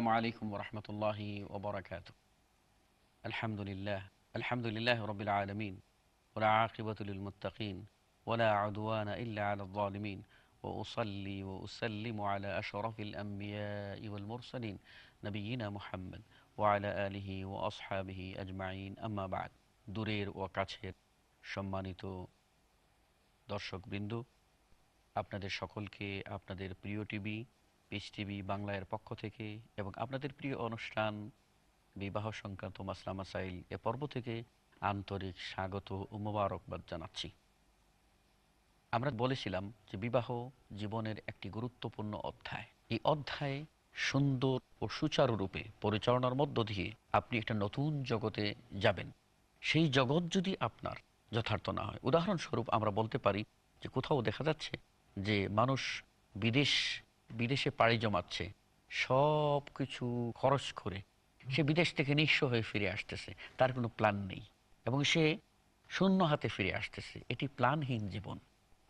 السلام عليكم ورحمة الله وبركاته الحمد لله الحمد لله رب العالمين ولا عاقبة للمتقين ولا عدوان إلا على الظالمين وأصلي وأسلم على أشرف الأنبياء والمرسلين نبينا محمد وعلى آله وأصحابه أجمعين أما بعد দূরের ও কাছের সম্মানিত দর্শকবৃন্দ আপনাদের সকলকে আপনাদের প্রিয় টিভি পিস টিভি বাংলার পক্ষ থেকে এবং আপনাদের প্রিয় অনুষ্ঠান বিবাহ সংক্রান্ত মাসলা মাসাইল এ পর্ব থেকে আন্তরিক স্বাগত ও মোবারকবাদ জানাচ্ছি। আমরা বলেছিলাম যে বিবাহ জীবনের একটি গুরুত্বপূর্ণ অধ্যায়। এই অধ্যায়ে সুন্দর ও সুচারুরূপে পরিচালনার মধ্য দিয়ে আপনি একটা নতুন জগতে যাবেন। সেই জগৎ যদি আপনার যথার্থ না হয়, উদাহরণস্বরূপ আমরা বলতে পারি যে কোথাও দেখা যাচ্ছে যে মানুষ বিদেশ বিদেশে পাড়ি জমাচ্ছে, সব কিছু খরচ করে, সে বিদেশ থেকে নিঃস্ব হয়ে ফিরে আসতেছে, তার কোনো প্ল্যান নেই। এবং সে শূন্য হাতে ফিরে আসতেছে, এটি প্ল্যানহীন জীবন।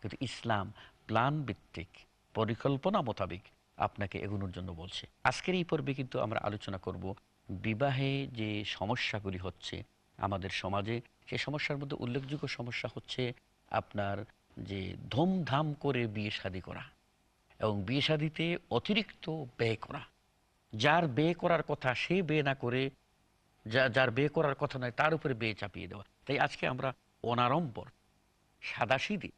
কিন্তু ইসলাম প্ল্যান ভিত্তিক পরিকল্পনা মোতাবেক আপনাকে এগোনোর জন্য বলছে। আজকের এই পর্বে কিন্তু আমরা আলোচনা করব বিবাহে যে সমস্যাগুলি হচ্ছে, আমাদের সমাজে সে সমস্যার মধ্যে উল্লেখযোগ্য সমস্যা হচ্ছে আপনার যে ধুমধাম করে বিয়ে শাদী করা। এবং বিয়ে শাদিতে অতিরিক্ত ব্যয় করা। যার ব্যয় করার কথা সে ব্যয় না করে, যা যার ব্যয় করার কথা নয়, তার উপরে ব্যয় চাপিয়ে দেওয়া। তাই আজকে আমরা অনারম্বর সাদাসিদে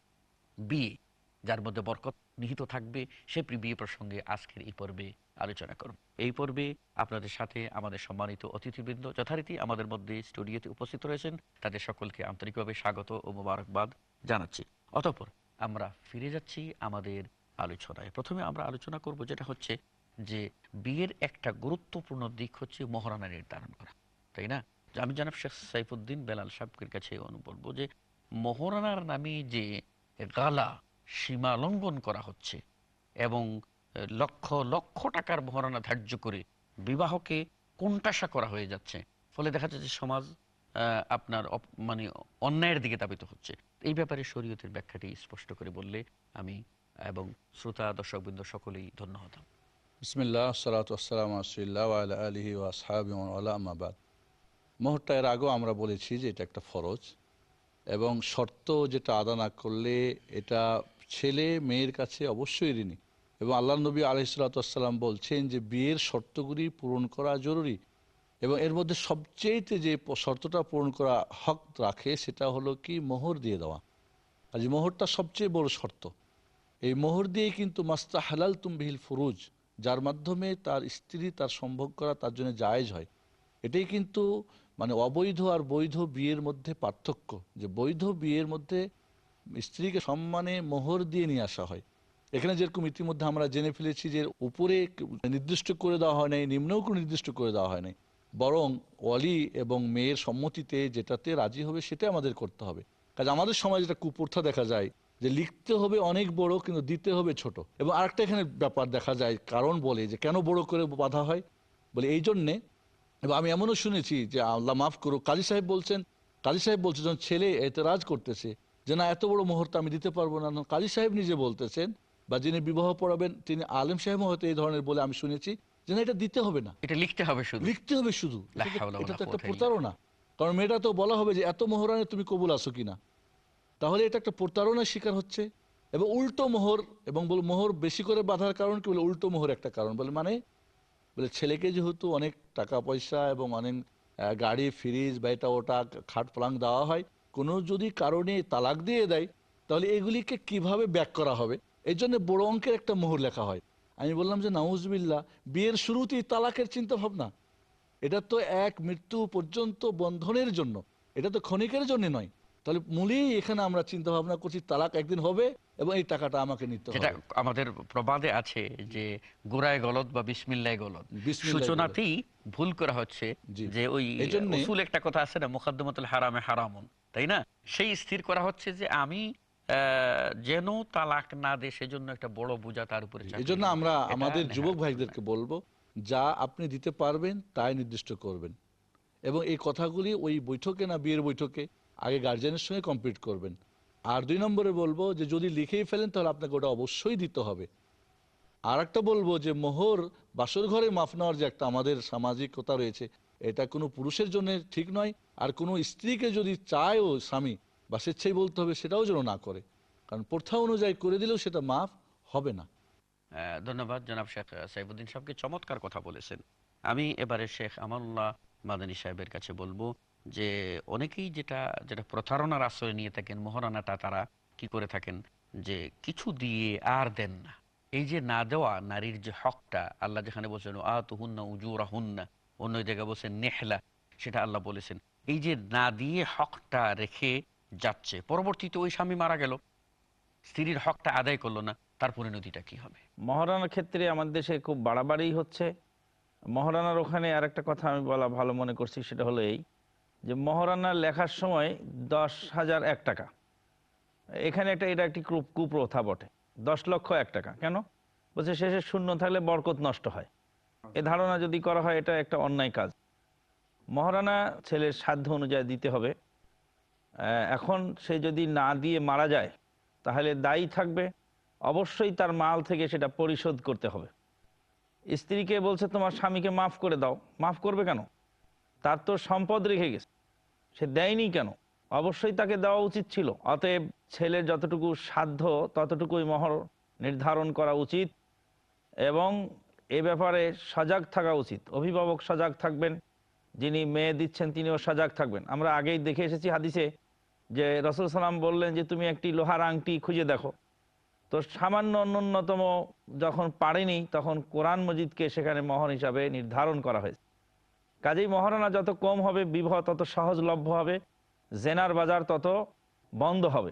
বিয়ে, যার মধ্যে বরকত নিহিত থাকবে, সে বিয়ে প্রসঙ্গে আজকের এই পর্বে আলোচনা করব। এই পর্বে আপনাদের সাথে আমাদের সম্মানিত অতিথিবৃন্দ যথারীতি আমাদের মধ্যে স্টুডিওতে উপস্থিত রয়েছেন। তাদের সকলকে আন্তরিকভাবে স্বাগত ও মোবারকবাদ জানাচ্ছি। অতঃপর আমরা ফিরে যাচ্ছি আমাদের আলোচনায়। প্রথমে আমরা আলোচনা করব যেটা হচ্ছে যে বিয়ের একটা গুরুত্বপূর্ণ দিক হচ্ছে মহারানা নির্ধারণ করা, তাই না? আমি জানাব শেখ সাইফুদ্দিন বেলাল সাহেবের কাছে বলব যে মহারানার নামে যে গালা সীমা লঙ্ঘন করা হচ্ছে এবং লক্ষ লক্ষ টাকার মহারণা ধার্য করে বিবাহকে কোনটাসা করা হয়ে যাচ্ছে, ফলে দেখা যাচ্ছে যে সমাজ আপনার মানে অন্যায়ের দিকে তাবিত হচ্ছে। এই ব্যাপারে শরীয়তের ব্যাখ্যাটি স্পষ্ট করে বললে আমি এবং শ্রোতা, দর্শকবৃন্দ সকলেই ধন্য হতাম। বিসমিল্লাহ সালাত আসসালাম আসিল্লাহ আলা আলহি ও মোহরটা এর আগেও আমরা বলেছি যে এটা একটা ফরজ এবং শর্ত যেটা আদা না করলে এটা ছেলে মেয়ের কাছে অবশ্যই ঋণী। এবং আল্লাহ নবী আলহিসাল্লাম বলছেন যে বিয়ের শর্তগুলি পূরণ করা জরুরি এবং এর মধ্যে সবচেয়েতে যে শর্তটা পূরণ করা হক রাখে সেটা হলো কি? মোহর দিয়ে দেওয়া। আজ মোহরটা সবচেয়ে বড় শর্ত মোহর দিয়ে কিন্তু মাস্তা হালাল তুমবিহিল ফুরুজ, যার মাধ্যমে তার স্ত্রী তার সম্ভোগ করা তার জন্য জায়েজ হয়। এটাই কিন্তু মানে অবৈধ আর বৈধ বিয়ের মধ্যে পার্থক্য, যে বৈধ বিয়ের মধ্যে স্ত্রীকে সম্মানে মোহর দিয়ে নিয়ে আসা হয়। এখানে যেরকম ইতিমধ্যে আমরা জেনে ফেলেছি যে উপরে নির্দিষ্ট করে দেওয়া হয় নাই, নিম্নেও কোনো নির্দিষ্ট করে দেওয়া হয় নাই। বরং অলি এবং মেয়ের সম্মতিতে যেটাতে রাজি হবে সেটাই আমাদের করতে হবে। কাজে আমাদের সমাজে একটা কুপ্রথা দেখা যায় যে লিখতে হবে অনেক বড় কিন্তু দিতে হবে ছোট। এবং আরেকটা এখানে ব্যাপার দেখা যায় কারণ বলে যে কেন বড় করে বাধা হয়? বলে এই জন্যে এবং আমি এমনও শুনেছি যে আল্লাহ মাফ করো কাজী সাহেব বলছেন কাজী সাহেব বলছে যখন ছেলে এতরাজ করতেছে যে না এত বড় মুহূর্ত আমি দিতে পারব না। কাজী সাহেব নিজে বলতেছেন বা যিনি বিবাহ পড়াবেন তিনি আলেম সাহেব হয়তো এই ধরনের বলে আমি শুনেছি যে না এটা দিতে হবে না। এটা লিখতে হবে শুধু। লিখতে হবে শুধু। এটা তো- একটা প্রতারণা। কারণ মেয়েটা তো বলা হবে যে এত মোহরানে তুমি কবুল আসো কিনা? তাহলে এটা একটা প্রতারণার শিকার হচ্ছে। এবং উল্টো মোহর, এবং বল মোহর বেশি করে বাঁধার কারণ কি? বলে উল্টো মোহর একটা কারণ। বলে মানে? বলে ছেলেকে যেহেতু অনেক টাকা পয়সা এবং অনেক গাড়ি, ফ্রিজ বা এটা ওটা খাট পালাং দেওয়া হয়, কোনো যদি কারণে তালাক দিয়ে দেয়, তাহলে এগুলিকে কীভাবে ব্যাক করা হবে? এই জন্য বড় অঙ্কের একটা মোহর লেখা হয়। আমি বললাম যে নাউজবিল্লা বিয়ের শুরুতেই তালাকের চিন্তা ভাবনা এটা তো এক মৃত্যু পর্যন্ত বন্ধনের জন্য। এটা তো ক্ষণিকের জন্য নয়। তাহলে মূলেই এখানে আমরা চিন্তা ভাবনা করছি তালাক একদিন হবে এবং এই টাকাটা আমাকে নিতে হবে। আমাদের প্রবাদে আছে যে গোড়ায় গলদ বা বিসমিল্লায় বিসমিল্লাহ সূচনাতেই ভুল করা হচ্ছে যে ওই উসুল একটা কথা আছে না মুখাদ্দমাতুল হারামে হারামুন তাই না? সেই স্থির করা হচ্ছে যে আমি আহ, যেন তালাক না দে সেজন্য একটা বড় বোঝা তার উপরে এই জন্য আমরা আমাদের যুবক ভাইদেরকে বলব যা আপনি দিতে পারবেন তাই নির্দিষ্ট করবেন। এবং এই কথাগুলি ওই বৈঠকে না বিয়ের বৈঠকে আগে গার্জেনের সঙ্গে কমপ্লিট করবেন। আর দুই নম্বরে বলব যে যদি লিখেই ফেলেন তাহলে আপনাকে ওটা অবশ্যই দিতে হবে। আর একটা বলব যে মোহর বাসর ঘরে মাফ নেওয়ার যে একটা আমাদের সামাজিকতা রয়েছে এটা কোনো পুরুষের জন্য ঠিক নয়। আর কোনো স্ত্রীকে যদি চায় ও স্বামী বা স্বেচ্ছাই বলতে হবে সেটাও যেন না করে। কারণ প্রথা অনুযায়ী করে দিলেও সেটা মাফ হবে না। আহ, ধন্যবাদ জনাব শেখ সাইফুদ্দিন সাহেবকে। চমৎকার কথা বলেছেন। আমি এবারে শেখ আমানুল্লাহ মাদানী সাহেবের কাছে বলব যে অনেকেই যেটা যেটা প্রতারণার আশ্রয় নিয়ে থাকেন, মহারানাটা তারা কি করে থাকেন? যে কিছু দিয়ে আর দেন না। এই যে না দেওয়া নারীর যে হকটা, আল্লাহ যেখানে বলছেন উজুরা হুন্না অন্য জায়গায় বলছেন, নেহলা সেটা আল্লাহ বলেছেন। এই যে না দিয়ে হকটা রেখে যাচ্ছে, পরবর্তীতে ওই স্বামী মারা গেল, স্ত্রীর হকটা আদায় করল না, তার পরিণতিটা কি হবে? মহারানার ক্ষেত্রে আমাদের দেশে খুব বাড়াবাড়ি হচ্ছে। মহারানার ওখানে আর একটা কথা আমি বলা ভালো মনে করছি, সেটা হলো এই যে মহারানা লেখার সময় দশ হাজার এক টাকা। এখানে একটা, এটা একটি কুপ্রথা বটে। দশ লক্ষ এক টাকা। কেন? বলছে, শেষে শূন্য থাকলে বরকত নষ্ট হয়। এ ধারণা যদি করা হয়, এটা একটা অন্যায় কাজ। মহারানা ছেলের সাধ্য অনুযায়ী দিতে হবে। এখন সে যদি না দিয়ে মারা যায়, তাহলে দায়ী থাকবে। অবশ্যই তার মাল থেকে সেটা পরিশোধ করতে হবে। স্ত্রীকে বলছে, তোমার স্বামীকে মাফ করে দাও। মাফ করবে কেন? তার তো সম্পদ রেখে গেছে। সে দেয়নি কেন? অবশ্যই তাকে দেওয়া উচিত ছিল। অতএব ছেলের যতটুকু সাধ্য ততটুকুই মহর নির্ধারণ করা উচিত এবং এ ব্যাপারে সজাগ থাকা উচিত। অভিভাবক সজাগ থাকবেন, যিনি মেয়ে দিচ্ছেন তিনিও সজাগ থাকবেন। আমরা আগেই দেখে এসেছি হাদিসে যে রসুল সালাম বললেন যে, তুমি একটি লোহার আংটি খুঁজে দেখো। তো সামান্য ন্যূনতম যখন পারেনি, তখন কোরআন মজিদকে সেখানে মহর হিসাবে নির্ধারণ করা হয়েছে। কাজেই মহারণা যত কম হবে, বিবাহ তত সহজলভ্য হবে, জেনার বাজার তত বন্ধ হবে।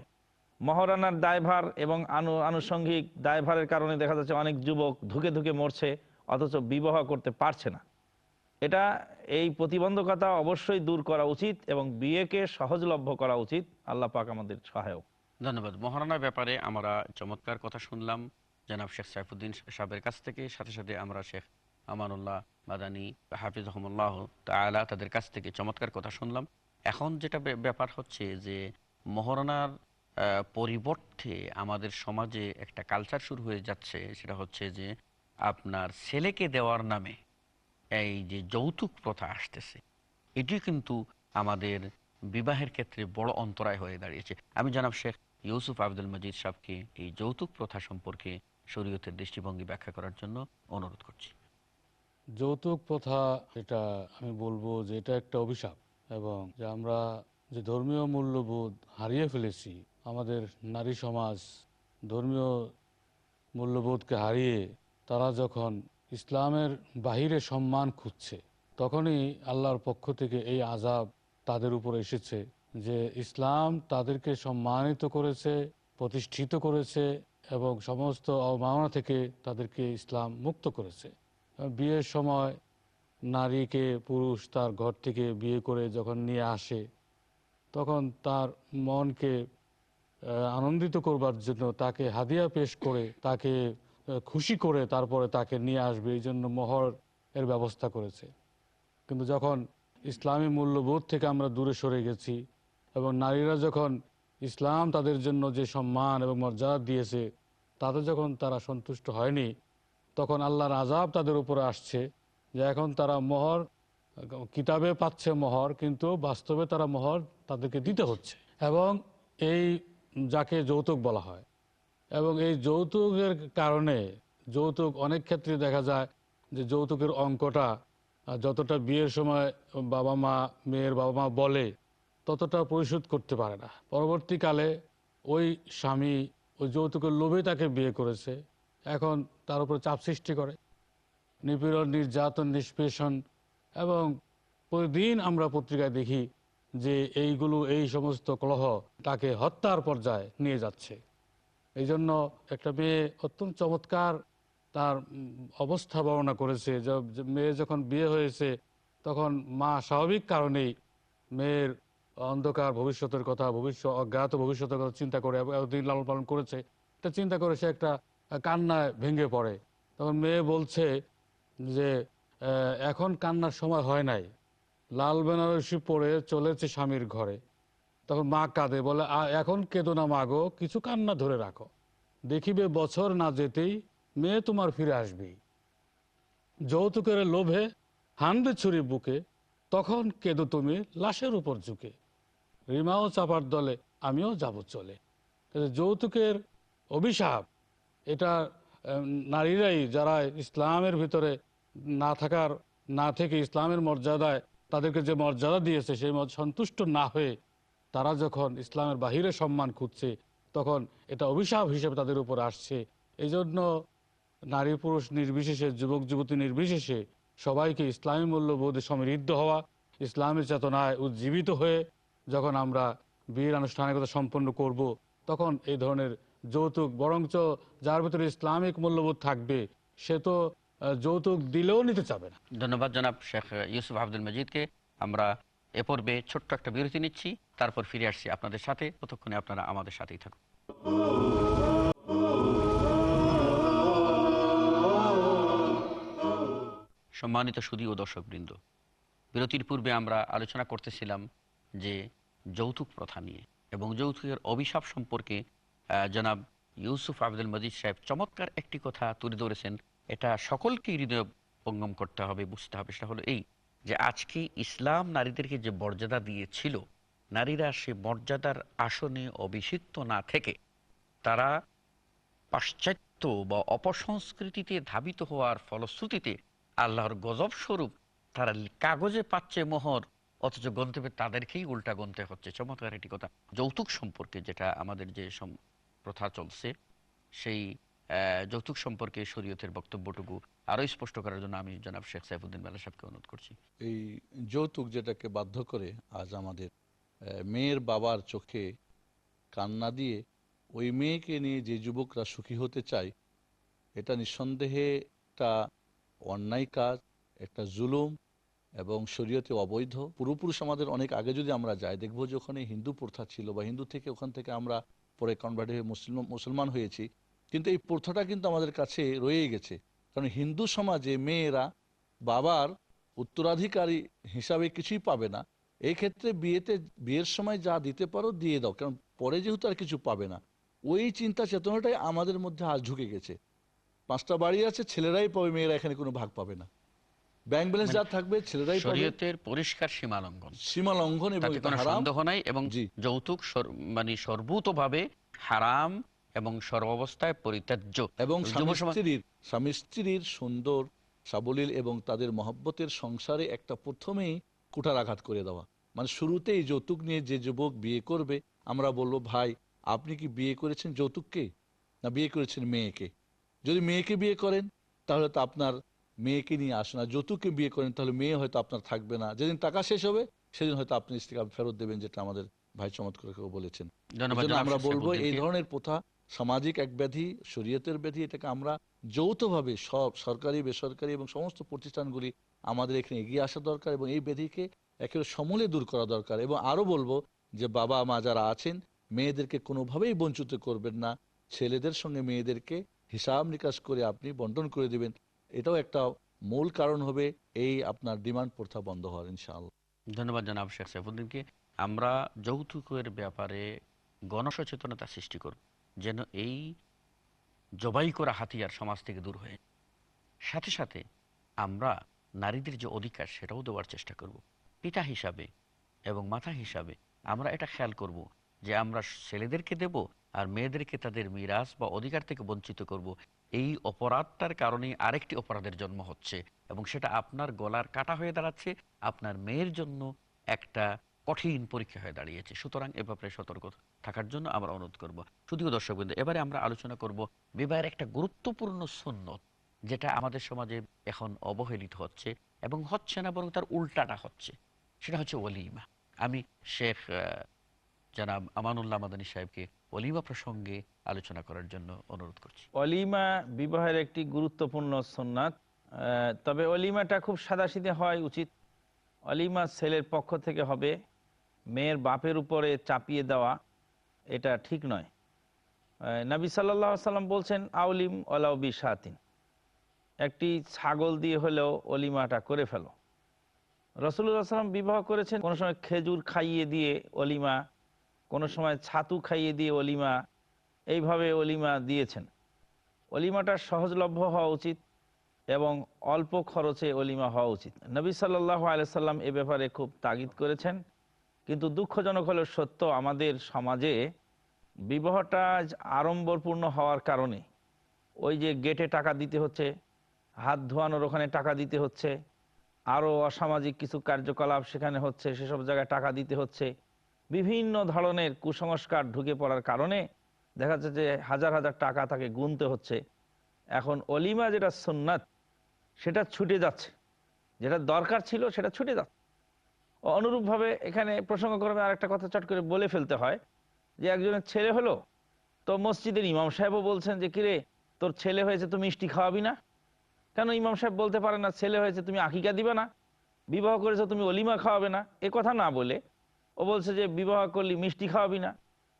মহারানার দায়ভার এবং আনু, আনুষঙ্গিক দায়ভারের কারণে দেখা যাচ্ছে অনেক যুবক ধুকে ধুকে মরছে, অথচ বিবাহ করতে পারছে না। এটা এই প্রতিবন্ধকতা অবশ্যই দূর করা উচিত এবং বিয়েকে সহজলভ্য করা উচিত। আল্লাহ পাক আমাদের সহায়ক। ধন্যবাদ। মহারানার ব্যাপারে আমরা চমৎকার কথা শুনলাম। জনাব শেখ সাইফুদ্দিন সাহেবের কাছ থেকে, সাথে সাথে আমরা শেখ আমানুল্লাহ মাদানী হাফিজ রহমুল্লাহ তালা তাদের কাছ থেকে চমৎকার কথা শুনলাম। এখন যেটা ব্যাপার হচ্ছে যে মহারানার আহ, পরিবর্তে আমাদের সমাজে একটা কালচার শুরু হয়ে যাচ্ছে সেটা হচ্ছে যে আপনার ছেলেকে দেওয়ার নামে এই যে যৌতুক প্রথা আসতেছে এটি কিন্তু আমাদের বিবাহের ক্ষেত্রে বড় অন্তরায় হয়ে দাঁড়িয়েছে। আমি জানাব শেখ ইউসুফ আব্দুল মজিদ সাহেবকে এই যৌতুক প্রথা সম্পর্কে শরীয়তের দৃষ্টিভঙ্গি ব্যাখ্যা করার জন্য অনুরোধ করছি। যৌতুক প্রথা এটা আমি বলব যে এটা একটা অভিশাপ এবং যে আমরা যে ধর্মীয় মূল্যবোধ হারিয়ে ফেলেছি, আমাদের নারী সমাজ ধর্মীয় মূল্যবোধকে হারিয়ে তারা যখন ইসলামের বাহিরে সম্মান খুঁজছে, তখনই আল্লাহর পক্ষ থেকে এই আজাব তাদের উপর এসেছে যে ইসলাম তাদেরকে সম্মানিত করেছে, প্রতিষ্ঠিত করেছে এবং সমস্ত অবমাননা থেকে তাদেরকে ইসলাম মুক্ত করেছে। বিয়ের সময় নারীকে, পুরুষ তার ঘর থেকে বিয়ে করে যখন নিয়ে আসে, তখন তার মনকে আনন্দিত করবার জন্য তাকে হাদিয়া পেশ করে, তাকে খুশি করে তারপরে তাকে নিয়ে আসবে। এই জন্য মহর এর ব্যবস্থা করেছে। কিন্তু যখন ইসলামী মূল্যবোধ থেকে আমরা দূরে সরে গেছি এবং নারীরা যখন ইসলাম তাদের জন্য যে সম্মান এবং মর্যাদা দিয়েছে, তাতে যখন তারা সন্তুষ্ট হয়নি তখন আল্লাহর আজাব তাদের উপরে আসছে যে এখন তারা মোহর, কিতাবে পাচ্ছে মোহর, কিন্তু বাস্তবে তারা মোহর তাদেরকে দিতে হচ্ছে। এবং এই যাকে যৌতুক বলা হয়, এবং এই যৌতুকের কারণে, যৌতুক অনেক ক্ষেত্রে দেখা যায় যে যৌতুকের অঙ্কটা, যতটা বিয়ের সময় বাবা মা, মেয়ের বাবা মা বলে, ততটা পরিশোধ করতে পারে না। পরবর্তীকালে ওই স্বামী ওই যৌতুকের লোভে তাকে বিয়ে করেছে। এখন তার উপর চাপ সৃষ্টি করে। নিপীড়ন, নির্যাতন, নিষ্পেষণ এবং প্রতিদিন আমরা পত্রিকায় দেখি যে এইগুলো, এই সমস্ত কলহ তাকে হত্যার পর্যায়ে নিয়ে যাচ্ছে। এই জন্য একটা মেয়ে অত্যন্ত চমৎকার তার অবস্থা বর্ণনা করেছে। মেয়ে যখন বিয়ে হয়েছে তখন মা স্বাভাবিক কারণেই মেয়ের অন্ধকার ভবিষ্যতের কথা ভবিষ্যৎ অজ্ঞাত ভবিষ্যতের কথা চিন্তা করে, এতদিন লালন পালন করেছে। এটা চিন্তা করে সে একটা কান্নায় ভেঙে পড়ে। তখন মেয়ে বলছে যে এখন কান্নার সময় হয় নাই। লাল বেনারসি পরে চলেছে স্বামীর ঘরে। তখন মা কাঁদে, বলে এখন কেঁদো না মাগো কিছু কান্না ধরে রাখো। দেখিবে বছর না যেতেই মেয়ে তোমার ফিরে আসবেই যৌতুকের লোভে হানবে ছুরি বুকে, তখন কেঁদো তুমি লাশের উপর ঝুঁকে। রিমাও চাপার দলে আমিও যাব চলে। যৌতুকের অভিশাপ এটা নারীরাই যারা ইসলামের ভিতরে না থাকার, না থেকে ইসলামের মর্যাদায় তাদেরকে যে মর্যাদা দিয়েছে, সেই সন্তুষ্ট না হয়ে তারা যখন ইসলামের বাহিরে সম্মান খুঁজছে, তখন এটা অভিশাপ হিসেবে তাদের উপর আসছে। এই জন্য নারী পুরুষ নির্বিশেষে, যুবক যুবতী নির্বিশেষে সবাইকে ইসলামী মূল্যবোধে সমৃদ্ধ হওয়া ইসলামের চেতনায় উজ্জীবিত হয়ে যখন আমরা বিয়ের আনুষ্ঠানিকতা সম্পন্ন করব, তখন এই ধরনের যৌতুক, বরঞ্চ যার ভিতরে ইসলামিক মূল্যবোধ থাকবে, সে তো যৌতুক দিলেও নিতে চাবে না। ধন্যবাদ জনাব শেখ ইউসুফ আব্দুল মজিদকে। আমরা এ পর্বে ছোট্ট একটা বিরতি নিচ্ছি, তারপর ফিরে আসছি আপনাদের সাথে। ততক্ষণে আপনারা আমাদের সাথেই থাকুন। সম্মানিত সুদী ও দর্শকবৃন্দ, বিরতির পূর্বে আমরা আলোচনা করতেছিলাম যে যৌতুক প্রথা নিয়ে এবং যৌতুকের অভিশাপ সম্পর্কে জনাব ইউসুফ আব্দুল মজিদ সাহেব চমৎকার একটি কথা তুলে ধরেছেন। এটা সকলকেই হৃদয় পঙ্গম করতে হবে, বুঝতে হবে। সেটা হলো এই যে আজকে ইসলাম নারীদেরকে যে মর্যাদা দিয়েছিল, নারীরা সে মর্যাদার আসনে অভিষিক্ত না থেকে তারা পাশ্চাত্য বা অপসংস্কৃতিতে ধাবিত হওয়ার ফলশ্রুতিতে আল্লাহর গজব স্বরূপ তারা কাগজে পাচ্ছে মোহর, অথচ গন্তব্যে তাদেরকেই উল্টা গনতে হচ্ছে। চমৎকার একটি কথা। যৌতুক সম্পর্কে যেটা আমাদের যে প্রথা চলছে। সেই যৌতুক সম্পর্কে শরীয়তের বক্তব্যটুকু আরও স্পষ্ট করার জন্য আমি জনাব শেখ সাইফুদ্দিন বেলা সাহেবকে অনুরোধ করছি। এই যৌতুক যেটাকে বাধ্য করে আজ আমাদের মেয়ের বাবার চোখে কান্না দিয়ে ওই মেয়েকে নিয়ে যে যুবকরা সুখী হতে চায়, এটা নিঃসন্দেহে একটা অন্যায় কাজ, একটা জুলুম এবং শরীয়তে অবৈধ। পূর্বপুরুষ আমাদের অনেক আগে যদি আমরা যাই, দেখব যে ওখানে হিন্দু প্রথা ছিল বা হিন্দু থেকে ওখান থেকে আমরা পরে কনভার্ট হয়ে মুসলিম মুসলমান হয়েছি। কিন্তু এই প্রথাটা কিন্তু আমাদের কাছে রয়ে গেছে। কারণ হিন্দু সমাজে মেয়েরা বাবার উত্তরাধিকারী হিসাবে কিছুই পাবে না। এই ক্ষেত্রে বিয়েতে বিয়ের সময় যা দিতে পারো দিয়ে দাও। কারণ পরে যেহেতু আর কিছু পাবে না। ওই চিন্তা চেতনাটাই আমাদের মধ্যে আজ ঢুকে গেছে। পাঁচটা বাড়ি আছে, ছেলেরাই পাবে, মেয়েরা এখানে কোনো ভাগ পাবে না। ব্যাংক ব্যালেন্স যা থাকবে ছেলেরাই শরীয়তের পরিষ্কার সীমা লঙ্ঘন সীমা লঙ্ঘন এবং কোনো সন্দেহ নাই এবং যৌতুক মানে সর্বতভাবে হারাম এবং সর্বাবস্থায় পরিত্যাজ্য। এবং স্ত্রীর স্বামী স্ত্রীর সুন্দর সাবলীল এবং তাদের মহব্বতের সংসারে একটা প্রথমেই কুঠারাঘাত করে দেওয়া। মানে শুরুতেই যৌতুক নিয়ে যে যুবক বিয়ে করবে আমরা বলব ভাই আপনি কি বিয়ে করেছেন যৌতুককে? না বিয়ে করেছেন মেয়েকে? যদি মেয়েকে বিয়ে করেন তাহলে তো আপনার মেয়েকে নিয়ে আসে না যৌতুককে বিয়ে করেন তাহলে মেয়ে হয়তো আপনার থাকবে না। যেদিন টাকা শেষ হবে সেদিন হয়তো আপনি স্ত্রীকে ফেরত দেবেন যেটা আমাদের ভাই চমৎকার করে বলেছেন। আমরা বলব এই ধরনের প্রথা সামাজিক এক ব্যাধি শরীয়তের ব্যাধি এটাকে আমরা যৌথভাবে সব সরকারি বেসরকারি এবং সমস্ত প্রতিষ্ঠানগুলি আমাদের এখানে এগিয়ে আসা দরকার এবং এই ব্যাধিকে একেবারে সমূলে দূর করা দরকার। এবং আরও বলব যে বাবা মা যারা আছেন মেয়েদেরকে কোনোভাবেই বঞ্চিত করবেন না। ছেলেদের সঙ্গে মেয়েদেরকে হিসাব নিকাশ করে আপনি বন্টন করে দিবেন। এটাও একটা মূল কারণ হবে এই আপনার ডিমান্ড প্রথা বন্ধ হওয়ার, ইনশাআল্লাহ। ধন্যবাদ জানাব শেখ সাইফুদ্দিনকে। আমরা যৌতুকের ব্যাপারে গণসচেতনতা সৃষ্টি করব, যেন এই জবাই করা হাতিয়ার সমাজ থেকে দূর হয়ে। সাথে সাথে আমরা নারীদের যে অধিকার, সেটাও দেওয়ার চেষ্টা করব। পিতা হিসাবে এবং মাথা হিসাবে আমরা এটা খেয়াল করব যে আমরা ছেলেদেরকে দেব আর মেয়েদেরকে তাদের মিরাজ বা অধিকার থেকে বঞ্চিত করব। এই অপরাধটার কারণে আরেকটি অপরাধের জন্ম হচ্ছে এবং সেটা আপনার গলার কাটা হয়ে দাঁড়াচ্ছে, আপনার মেয়ের জন্য একটা কঠিন পরীক্ষা হয়ে দাঁড়িয়েছে। সুতরাং এ ব্যাপারে সতর্ক থাকার জন্য আমরা অনুরোধ করব। শুধু দর্শক বিন্দু এবারে আমরা আলোচনা করব বিবাহের একটা গুরুত্বপূর্ণ সুন্নত, যেটা আমাদের সমাজে এখন অবহেলিত হচ্ছে এবং হচ্ছে না বরং তার উল্টাটা হচ্ছে। সেটা হচ্ছে ওলিমা। আমি শেখ জনাব আমানুল্লাহ মাদানী সাহেবকে অলিমা প্রসঙ্গে আলোচনা করার জন্য অনুরোধ করছি। অলিমা বিবাহের একটি গুরুত্বপূর্ণ সন্ন্যাত তবে অলিমাটা খুব সাদাসিধে হওয়াই উচিত। অলিমা ছেলের পক্ষ থেকে হবে, মেয়ের বাপের উপরে চাপিয়ে দেওয়া, এটা ঠিক নয়। নবী সাল্লাহ সাল্লাম বলছেন, আউলিম ওলাউ বি সাতিন একটি ছাগল দিয়ে হলেও অলিমাটা করে ফেলো। রসুল্লাহ সাল্লাম বিবাহ করেছেন, কোনো সময় খেজুর খাইয়ে দিয়ে অলিমা কোনো সময় ছাতু খাইয়ে দিয়ে অলিমা, এইভাবে অলিমা দিয়েছেন। অলিমাটা সহজলভ্য হওয়া উচিত এবং অল্প খরচে অলিমা হওয়া উচিত। নবী সাল্লাহ আলাইসাল্লাম এ ব্যাপারে খুব তাগিদ করেছেন, কিন্তু দুঃখজনক হলো সত্য, আমাদের সমাজে বিবাহটা আড়ম্বরপূর্ণ হওয়ার কারণে ওই যে গেটে টাকা দিতে হচ্ছে, হাত ধোয়ানোর ওখানে টাকা দিতে হচ্ছে, আরও অসামাজিক কিছু কার্যকলাপ সেখানে হচ্ছে, সেসব জায়গায় টাকা দিতে হচ্ছে বিভিন্ন ধরনের কুসংস্কার ঢুকে পড়ার কারণে দেখা যাচ্ছে যে হাজার হাজার টাকা তাকে গুনতে হচ্ছে। এখন অলিমা যেটা সুন্নাত, সেটা ছুটে যাচ্ছে। যেটা দরকার ছিল সেটা ছুটে যাচ্ছে। অনুরূপভাবে এখানে প্রসঙ্গক্রমে আরেকটা কথা চট করে বলে ফেলতে হয় যে একজনের ছেলে হলো, তো মসজিদের ইমাম সাহেবও বলছেন যে, কিরে, তোর ছেলে হয়েছে তুমি মিষ্টি খাওয়াবি না? কেন ইমাম সাহেব বলতে পারে না, ছেলে হয়েছে তুমি আকিকা দিবে না, বিবাহ করেছ তুমি অলিমা খাওয়াবে না? এ কথা না বলে ও বলছে যে, বিবাহ করলি, মিষ্টি খাওয়াবি না।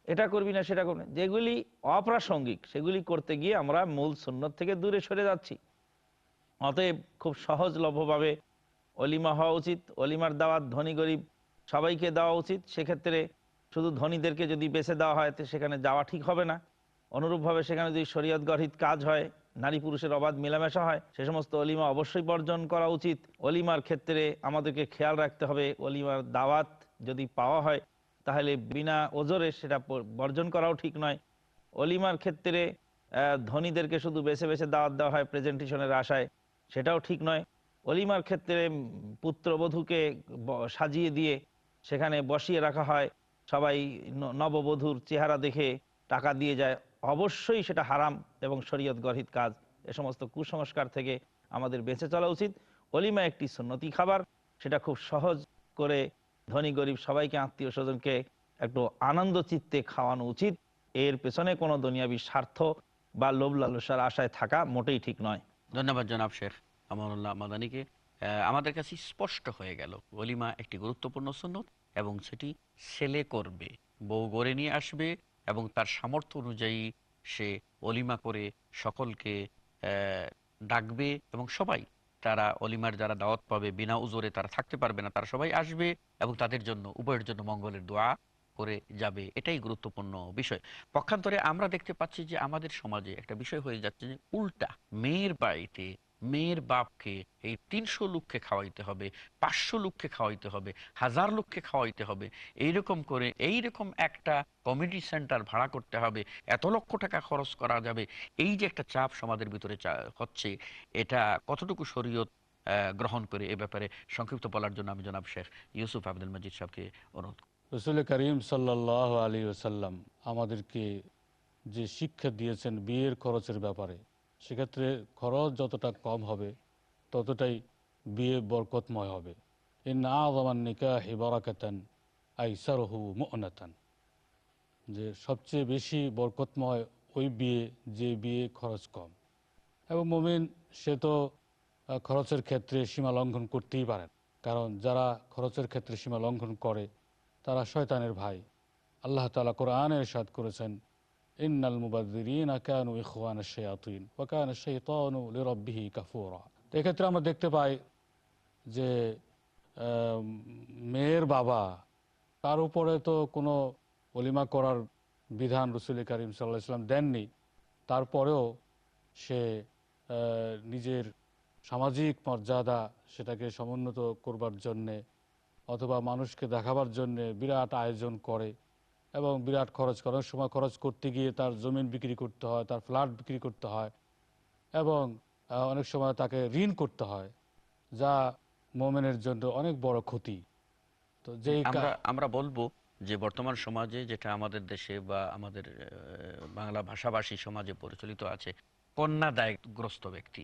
এটা করবি না, সেটা করবি যেগুলি অপ্রাসঙ্গিক, সেগুলি করতে গিয়ে আমরা মূল সুন্নত থেকে দূরে সরে যাচ্ছি। অতএব খুব সহজলভ্যভাবে অলিমা হওয়া উচিত। অলিমার দাওয়াত ধনী গরিব সবাইকে দেওয়া উচিত। সেক্ষেত্রে শুধু ধনীদেরকে যদি বেছে দেওয়া হয়, তো সেখানে যাওয়া ঠিক হবে না। অনুরূপভাবে সেখানে যদি শরীয়ত গঠিত কাজ হয় নারী পুরুষের অবাধ মেলামেশা হয়, সে সমস্ত অলিমা অবশ্যই বর্জন করা উচিত। অলিমার ক্ষেত্রে আমাদেরকে খেয়াল রাখতে হবে, অলিমার দাওয়াত যদি পাওয়া হয়, তাহলে বিনা ওজরে সেটা বর্জন করাও ঠিক নয়। অলিমার ক্ষেত্রে ধনীদেরকে শুধু বেছে বেছে দাওয়াত দেওয়া হয় প্রেজেন্টেশনের আশায়, সেটাও ঠিক নয়। অলিমার ক্ষেত্রে পুত্রবধূকে সাজিয়ে দিয়ে সেখানে বসিয়ে রাখা হয়। সবাই নববধূর চেহারা দেখে টাকা দিয়ে যায়। অবশ্যই সেটা হারাম এবং শরীয়ত গরহিত কাজ। এ সমস্ত কুসংস্কার থেকে আমাদের বেঁচে চলা উচিত। অলিমা একটি সুন্নতি খাবার। সেটা খুব সহজ করে ধনী, গরিব সবাইকে, আত্মীয় স্বজনকে একটু আনন্দ চিত্তে খাওয়ানো উচিত। এর পেছনে কোনো দুনিয়াবী স্বার্থ বা লোভ লালসার আশায় থাকা মোটেই ঠিক নয়। ধন্যবাদ জনাব শেখ আমানুল্লাহ মাদানিকে। আমাদের কাছে স্পষ্ট হয়ে গেল, অলিমা একটি গুরুত্বপূর্ণ সুন্নত এবং সেটি ছেলে করবে, বউ গড়ে নিয়ে আসবে এবং তার সামর্থ্য অনুযায়ী সে অলিমা করে সকলকে ডাকবে এবং সবাই তারা অলিমার যারা দাওয়াত পাবে, বিনা উজোরে তারা থাকতে পারবে না, তারা সবাই আসবে এবং তাদের জন্য, উভয়ের জন্য মঙ্গলের দোয়া করে যাবে। এটাই গুরুত্বপূর্ণ বিষয়। পক্ষান্তরে আমরা দেখতে পাচ্ছি যে আমাদের সমাজে একটা বিষয় হয়ে যাচ্ছে যে উল্টা, মেয়ের বাড়িতে মেয়ের বাপকে এই তিনশো লোককে খাওয়াইতে হবে, পাঁচশো লোককে খাওয়াইতে হবে, হাজার লোককে খাওয়াইতে হবে, এইরকম করে, এইরকম একটা কমিউনিটি সেন্টার ভাড়া করতে হবে, এত লক্ষ টাকা খরচ করা যাবে এই যে একটা চাপ সমাজের ভিতরে হচ্ছে, এটা কতটুকু শরীয়ত গ্রহণ করে এ ব্যাপারে সংক্ষিপ্ত বলার জন্য আমি জনাব শেখ ইউসুফ আব্দুল মজিদ সাহেবকে অনুরোধ। রসুল করিম সাল্লাহ আলী ওসাল্লাম আমাদেরকে যে শিক্ষা দিয়েছেন বিয়ের খরচের ব্যাপারে সেক্ষেত্রে খরচ যতটা কম হবে, ততটাই বিয়ে বরকতময় হবে। ইন আজমান নিকাহ বারাকাতান আইসারহু মুনাতান। যে সবচেয়ে বেশি বরকতময় ওই বিয়ে, যে বিয়ে খরচ কম। এবং মমিন, সে তো খরচের ক্ষেত্রে সীমা লঙ্ঘন করতেই পারেন কারণ যারা খরচের ক্ষেত্রে সীমা লঙ্ঘন করে, তারা শয়তানের ভাই। আল্লাহ তালা কোরআনের সাদ করেছেন ইন্নাল মুবাদ্দিরিন কানু ইখওয়ান শায়াতিন ওয়া কানা শাইতানু লিরাব্বিহি কাফুরা তো এক্ষেত্রে আমরা দেখতে পাই যে মেয়ের বাবা তার উপরে তো কোনো অলিমা করার বিধান রসুল করিম সাল্লাহ ইসলাম দেননি তারপরেও সে নিজের সামাজিক মর্যাদা সেটাকে সমুন্নত করবার জন্যে অথবা মানুষকে দেখাবার জন্যে বিরাট আয়োজন করে। এবং বিরাট খরচ করার সময় খরচ করতে গিয়ে তার জমিন বিক্রি করতে হয়, তার ফ্ল্যাট বিক্রি করতে হয় এবং অনেক সময় তাকে ঋণ করতে হয়, যা মোমেনের জন্য অনেক বড় ক্ষতি। তো যেই আমরা বলব যে বর্তমান সমাজে যেটা আমাদের দেশে বা আমাদের বাংলা ভাষাভাষী সমাজে পরিচালিত আছে কন্যা দায়গ্রস্ত ব্যক্তি।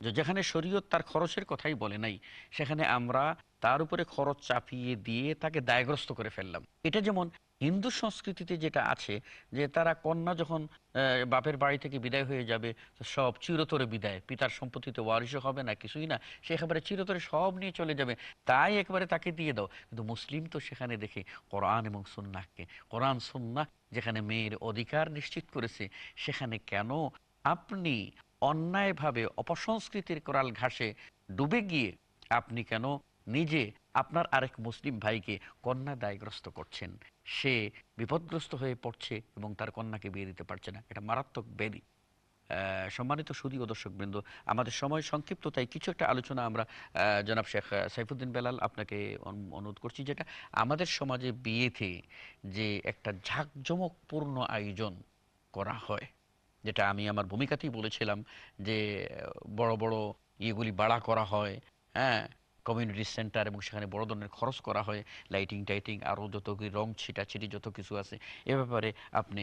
যে যেখানে শরীয়ত তার খরচের কথাই বলে নাই, সেখানে আমরা তার উপরে খরচ চাপিয়ে দিয়ে তাকে দায়গ্রস্ত করে ফেললাম। এটা যেমন হিন্দু সংস্কৃতিতে যেটা আছে, যে তারা কন্যা যখন বাপের বাড়ি থেকে বিদায় হয়ে যাবে সব চিরতরে বিদায়। পিতার সম্পত্তিতে ওয়ারিশও হবে না, কিছুই না। সে একেবারে চিরতরে সব নিয়ে চলে যাবে। তাই একবারে তাকে দিয়ে দাও। কিন্তু মুসলিম তো সেখানে দেখে কোরআন এবং সুন্নাহকে, কোরআন, সুন্নাহ যেখানে মেয়ের অধিকার নিশ্চিত করেছে, সেখানে কেন আপনি অন্যায়ভাবে অপসংস্কৃতির কোরাল ঘাসে ডুবে গিয়ে আপনি কেন নিজে আপনার আরেক মুসলিম ভাইকে কন্যা দায়গ্রস্ত করছেন। সে বিপদগ্রস্ত হয়ে পড়ছে এবং তার কন্যাকে বিয়ে দিতে পারছে না। এটা মারাত্মক ব্যাধি। সম্মানিত সুদী ও দর্শকবৃন্দ, আমাদের সময় সংক্ষিপ্ত, তাই কিছু একটা আলোচনা আমরা জনাব শেখ সাইফুদ্দিন বেলাল আপনাকে অনুরোধ করছি যেটা আমাদের সমাজে বিয়েতে যে একটা ঝাঁকজমকপূর্ণ আয়োজন করা হয়, যেটা আমি আমার ভূমিকাতেই বলেছিলাম যে বড় বড় ইয়েগুলি বাড়া করা হয় হ্যাঁ কমিউনিটি সেন্টার এবং সেখানে বড় ধরনের খরচ করা হয় লাইটিং টাইটিং আরও যত কি রং ছিটাছিটি যত কিছু আছে, এ ব্যাপারে আপনি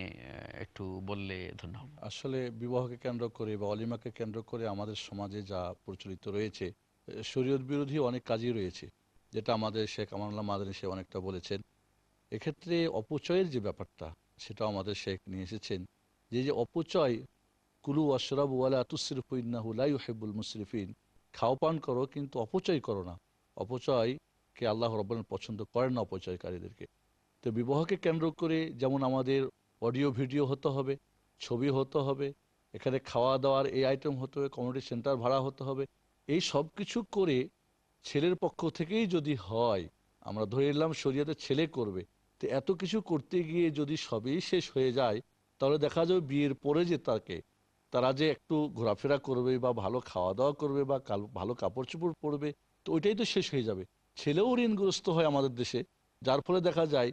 একটু বললে ধন্য আসলে বিবাহকে কেন্দ্র করে বা অলিমাকে কেন্দ্র করে আমাদের সমাজে যা প্রচলিত রয়েছে শরীয়ত বিরোধী অনেক কাজই রয়েছে, যেটা আমাদের শেখ আমানুল্লাহ মাদানী সে অনেকটা বলেছেন। এক্ষেত্রে অপচয়ের যে ব্যাপারটা সেটা আমাদের শেখ নিয়ে এসেছেন, যে যে অপচয়, কুলু অশরাব ওয়ালা তুসরিফুন্নাহুলাই হেবুল মুসরিফিন খাও পান করো, কিন্তু অপচয় করো না। অপচয়কে আল্লাহ রব্বান পছন্দ করেন না অপচয়কারীদেরকে। তো বিবাহকে কেন্দ্র করে যেমন আমাদের অডিও, ভিডিও হতে হবে, ছবি হতে হবে, এখানে খাওয়া দাওয়ার এই আইটেম হতে হবে কমিউনিটি সেন্টার ভাড়া হতে হবে, এই সব কিছু করে ছেলের পক্ষ থেকেই যদি হয়, আমরা ধরে নিলাম শরীয়তে ছেলে করবে, তো এত কিছু করতে গিয়ে যদি সবই শেষ হয়ে যায়, তাহলে দেখা যাবে বিয়ের পরে যে তাকে তারা যে একটু ঘোরাফেরা করবে বা ভালো খাওয়া দাওয়া করবে বা ভালো কাপড় চোপড় পরবে, তো ওইটাই তো শেষ হয়ে যাবে। ছেলেও ঋণগ্রস্ত হয় আমাদের দেশে, যার ফলে দেখা যায়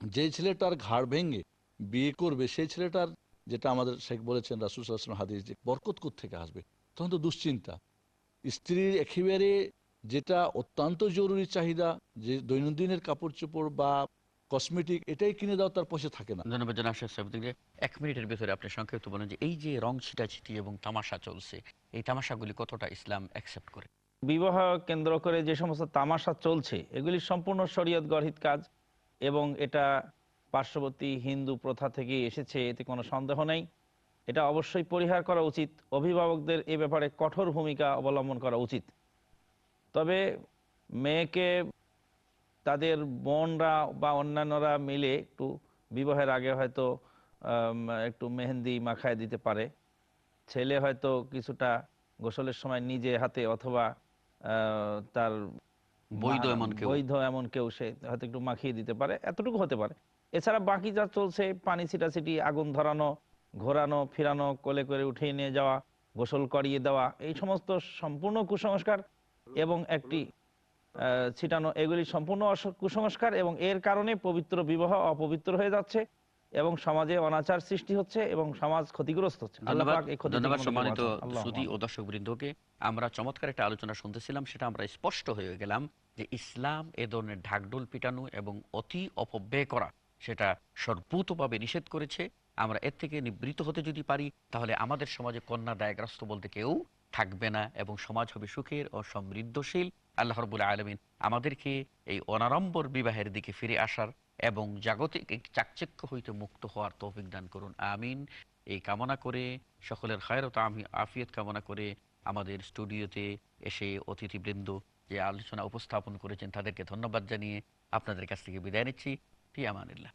যে ছেলেটার ঘাড় ভেঙে বিয়ে করবে, সেই ছেলেটার যেটা আমাদের শেখ বলেছেন, রাসুল সাল্লাম হাদিস যে বরকত থেকে আসবে, তখন তো দুশ্চিন্তা। স্ত্রীর একেবারে যেটা অত্যন্ত জরুরি চাহিদা, যে দৈনন্দিনের কাপড় চোপড় বা কসমেটিক এটাই কিনে দাও তার পয়সা থাকে না। ধন্যবাদ শেখ যে এক মিনিটের ভিতরে আপনি সংক্ষিপ্ত বলেন যে এই যে রং ছিটাছিটি এবং তামাশা চলছে এই তামাশাগুলি কতটা ইসলাম অ্যাকসেপ্ট করে? বিবাহ কেন্দ্র করে যে সমস্ত তামাশা চলছে এগুলি সম্পূর্ণ শরীয়ত গরহিত কাজ এবং এটা পার্শ্ববর্তী হিন্দু প্রথা থেকে এসেছে এতে কোনো সন্দেহ নেই। এটা অবশ্যই পরিহার করা উচিত অভিভাবকদের এ ব্যাপারে কঠোর ভূমিকা অবলম্বন করা উচিত। তবে মেয়েকে তাদের বোনরা বা অন্যান্যরা মিলে একটু বিবাহের আগে হয়তো একটু মেহেন্দি মাখায় দিতে পারে। ছেলে হয়তো কিছুটা গোসলের সময় নিজে হাতে অথবা তার বৈধ এমন কেউ। বৈধ এমন কেউ সে হয়তো একটু মাখিয়ে দিতে পারে। এতটুকু হতে পারে। এছাড়া বাকি যা চলছে পানি ছিটাছিটি আগুন ধরানো ঘোরানো ফিরানো কোলে করে উঠিয়ে নিয়ে যাওয়া গোসল করিয়ে দেওয়া এই সমস্ত সম্পূর্ণ কুসংস্কার এবং একটি ছিটানো এগুলি সম্পূর্ণ কুসংস্কার এবং এর কারণে পবিত্র বিবাহ অপবিত্র হয়ে যাচ্ছে এবং সমাজে অনাচার সৃষ্টি হচ্ছে এবং সমাজ ক্ষতিগ্রস্ত হচ্ছে। ধন্যবাদ। সম্মানিত। সুদী ও দর্শক বৃন্দকে আমরা চমৎকার একটা আলোচনা শুনতেছিলাম সেটা আমরা স্পষ্ট হয়ে গেলাম যে ইসলাম এ ধরনের ঢাকঢোল পিটানো এবং অতি অপব্যয় করা সেটা সর্বতভাবে নিষেধ করেছে। আমরা এর থেকে নিবৃত হতে যদি পারি তাহলে আমাদের সমাজে কন্যা দায়গ্রস্ত বলতে কেউ থাকবে না এবং সমাজ হবে সুখের ও সমৃদ্ধশীল। আল্লাহ রবুল আলমিন আমাদেরকে এই অনারম্বর বিবাহের দিকে ফিরে আসার এবং জাগতিক চাকচক্য হইতে মুক্ত হওয়ার তৌফিক দান করুন। আমিন। এই কামনা করে, সকলের খায়রত আমি আফিয়ত কামনা করে আমাদের স্টুডিওতে এসে অতিথিবৃন্দ যে আলোচনা উপস্থাপন করেছেন তাদেরকে ধন্যবাদ জানিয়ে আপনাদের কাছ থেকে বিদায় নিচ্ছি। ফি আমানিল্লাহ।